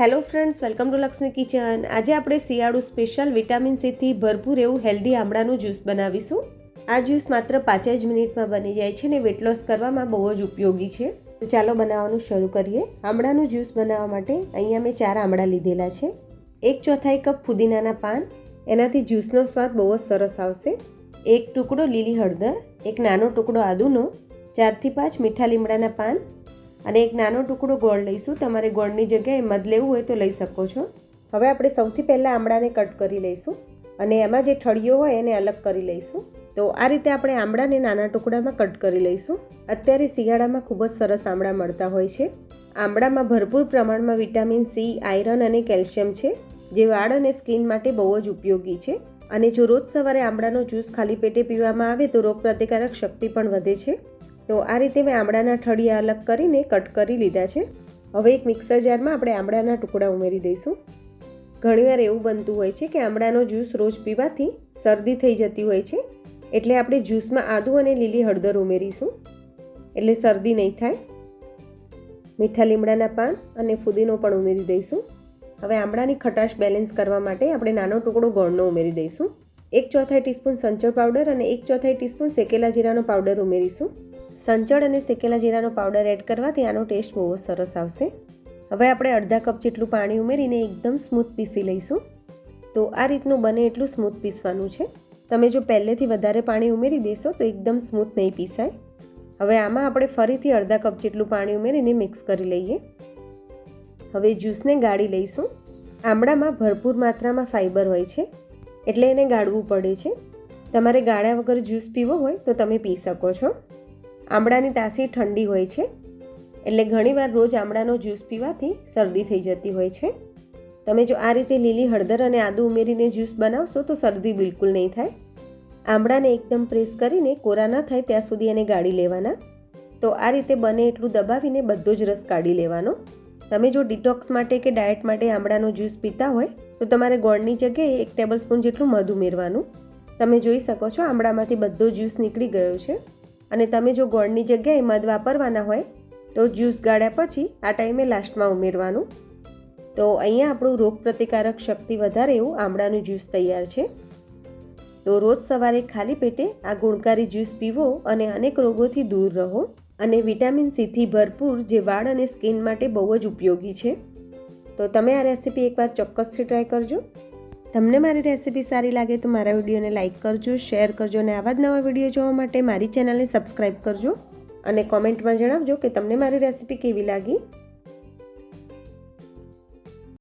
Hello friends, welcome to Lakshmi kitchen. આજે આપણે શિયાળુ સ્પેશિયલ વિટામિન સીથી ભરપૂર એવું હેલ્ધી આમળાનું જ્યુસ બનાવીશું. આ જ્યુસ માત્ર પાંચ જ મિનિટમાં બની જાય છે ને વેટ લોસ કરવામાં બહુ જ ઉપયોગી છે. તો ચાલો બનાવવાનું શરૂ કરીએ. આમળાનું જ્યુસ બનાવવા માટે અહીંયા મેં ચાર આમળા લીધેલા છે. એક ચોથાઈ કપ ફુદીનાના પાન. એનાથી જ્યુસનો સ્વાદ બહુ જ સરસ આવશે. એક ટુકડો લીલી હળદર, એક નાનો ટુકડો આદુનો, ચારથી પાંચ મીઠા લીમડાના પાન અને એક નાનો ટુકડો ગોળ લઈશું. તમારે ગોળની જગ્યાએ મધ લેવું હોય તો લઈ શકો છો. હવે આપણે સૌથી પહેલાં આમળાને કટ કરી લઈશું અને એમાં જે ઠળીઓ હોય એને અલગ કરી લઈશું. તો આ રીતે આપણે આમળાને નાના ટુકડામાં કટ કરી લઈશું. અત્યારે શિયાળામાં ખૂબ જ સરસ આમળા મળતા હોય છે. આમળામાં ભરપૂર પ્રમાણમાં વિટામિન સી, આયરન અને કેલ્શિયમ છે, જે વાળ અને સ્કિન માટે બહુ જ ઉપયોગી છે. અને જો રોજ સવારે આમળાનો જ્યુસ ખાલી પેટે પીવામાં આવે તો રોગપ્રતિકારક શક્તિ પણ વધે છે. તો આ રીતે મેં આમળાના ઠળિયા અલગ કરીને કટ કરી લીધા છે. હવે એક મિક્સર જારમાં આપણે આમળાના ટુકડા ઉમેરી દઈશું. ઘણીવાર એવું બનતું હોય છે કે આમળાનો જ્યુસ રોજ પીવાથી શરદી થઈ જતી હોય છે, એટલે આપણે જ્યુસમાં આદુ અને લીલી હળદર ઉમેરીશું. એટલે શરદી નહીં થાય. મીઠા લીમડાના પાન અને ફુદીનો પણ ઉમેરી દઈશું. હવે આમળાની ખટાશ બેલેન્સ કરવા માટે આપણે નાનો ટુકડો ગોળનો ઉમેરી દઈશું. એક ચોથાઈ ટીસ્પૂન સંચળ પાવડર અને એક ચોથાઈ ટીસ્પૂન શેકેલા જીરાનો પાવડર ઉમેરીશું. સંચળ અને શેકેલા જીરાનો પાવડર એડ કરવાથી આનો ટેસ્ટ બહુ સરસ આવશે. હવે આપણે અડધા કપ જેટલું પાણી ઉમેરીને એકદમ સ્મૂથ પીસી લઈશું. તો આ રીતનું બને એટલું સ્મૂથ પીસવાનું છે. તમે જો પહેલેથી વધારે પાણી ઉમેરી દેશો તો એકદમ સ્મૂથ નહીં પીસાય. હવે આમાં આપણે ફરીથી અડધા કપ જેટલું પાણી ઉમેરીને મિક્સ કરી લઈએ. હવે જ્યુસને ગાળી લઈશું. આમળામાં ભરપૂર માત્રામાં ફાઇબર હોય છે. એટલે એને ગાળવું પડે છે. તમારે ગાળ્યા વગર જ્યુસ પીવો હોય તો તમે પી શકો છો. આમળાની તાસી ઠંડી હોય છે. એટલે ઘણીવાર રોજ આમળાનો જ્યુસ પીવાથી શરદી થઈ જતી હોય છે. તમે જો આ રીતે લીલી હળદર અને આદુ ઉમેરીને જ્યુસ બનાવશો તો શરદી બિલકુલ નહીં થાય. આમળાને એકદમ પ્રેસ કરીને કોરા ન થાય ત્યાં સુધી એને ગાળી લેવાના. તો આ રીતે બને એટલું દબાવીને બધો જ રસ કાઢી લેવાનો. તમે જો ડિટોક્સ માટે કે ડાયટ માટે આમળાનો જ્યુસ પીતા હોય, તો તમારે ગોળની જગ્યાએ એક ટેબલ સ્પૂન જેટલું મધ ઉમેરવાનું. તમે જોઈ શકો છો આમળામાંથી બધો જ્યુસ નીકળી ગયો છે. અને તમે જો ગોળની જગ્યાએ મધ વાપરવાના હોય, તો જ્યુસ ગાળ્યા પછી આ ટાઈમે લાસ્ટમાં ઉમેરવાનું. તો અહીંયા આપણું રોગ પ્રતિકારક શક્તિ વધારે એવું આમળાનું જ્યુસ તૈયાર છે. તો રોજ સવારે ખાલી પેટે આ ગુણકારી જ્યુસ પીવો અને અનેક રોગોથી દૂર રહો. અને વિટામિન સીથી ભરપૂર જે વાળ અને સ્કિન માટે બહુ જ ઉપયોગી છે. તો તમે આ રેસીપી એકવાર ચોક્કસથી ટ્રાય કરજો. તમને મારી રેસીપી સારી લાગે તો મારા વિડીયોને લાઇક કરજો, શેર કરજો અને આવા જ નવા વીડિયો જોવા માટે મારી ચેનલને સબસ્ક્રાઈબ કરજો. અને કોમેન્ટમાં જણાવજો કે તમને મારી રેસીપી કેવી લાગી.